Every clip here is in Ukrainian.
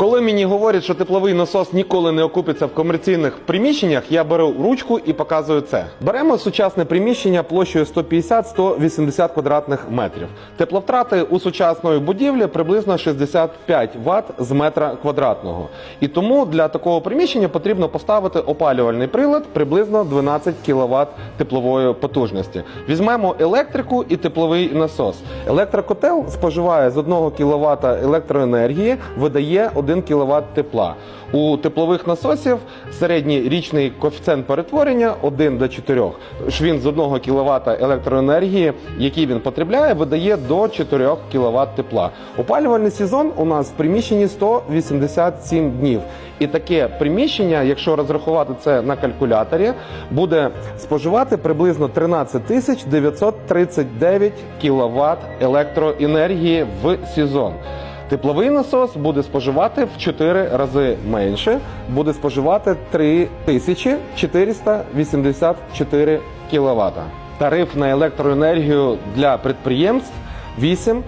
Коли мені говорять, що тепловий насос ніколи не окупиться в комерційних приміщеннях, я беру ручку і показую це. Беремо сучасне приміщення площею 150-180 квадратних метрів. Тепловтрати у сучасної будівлі приблизно 65 Вт з метра квадратного. І тому для такого приміщення потрібно поставити опалювальний прилад приблизно 12 кВт теплової потужності. Візьмемо електрику і тепловий насос. Електрокотел споживає з 1 кВт електроенергії, видає 1 кВт тепла. У теплових насосів середній річний коефіцієнт перетворення 1 до 4. Ж Він з 1 кВт електроенергії, який він потребляє, видає до 4 кВт тепла. Опалювальний сезон у нас в приміщенні 187 днів. І таке приміщення, якщо розрахувати це на калькуляторі, буде споживати приблизно 13 тисяч 939 кВт електроенергії в сезон. Тепловий насос буде споживати в 4 рази менше, буде споживати 3484 кВт. Тариф на електроенергію для підприємств 8-10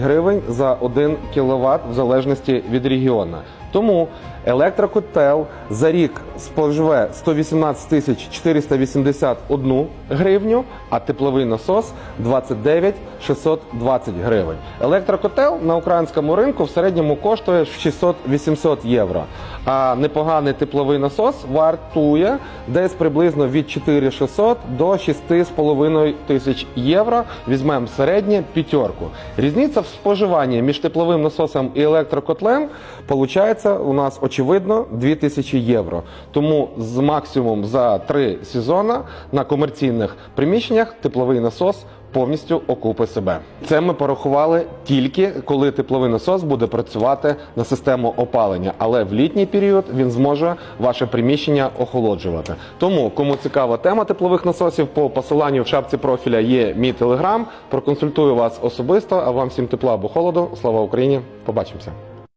гривень за 1 кВт в залежності від регіону. Тому електрокотел за рік споживе 118 тисяч 481 гривню, а тепловий насос 29 620 гривень. Електрокотел на українському ринку в середньому коштує 600-800 євро. А непоганий тепловий насос вартує десь приблизно від 4600 до 6,5 тисяч євро. Візьмемо середнє п'ятерку. Різниця в споживанні між тепловим насосом і електрокотлем виходить у нас очевидно 2000 євро. Тому з максимум за три сезони на комерційних приміщеннях тепловий насос повністю окупить себе. Це ми порахували тільки коли тепловий насос буде працювати на систему опалення, але в літній період він зможе ваше приміщення охолоджувати. Тому, кому цікава тема теплових насосів, по посиланню в шапці профіля є мій телеграм. Проконсультую вас особисто. А вам всім тепла або холоду. Слава Україні! Побачимося!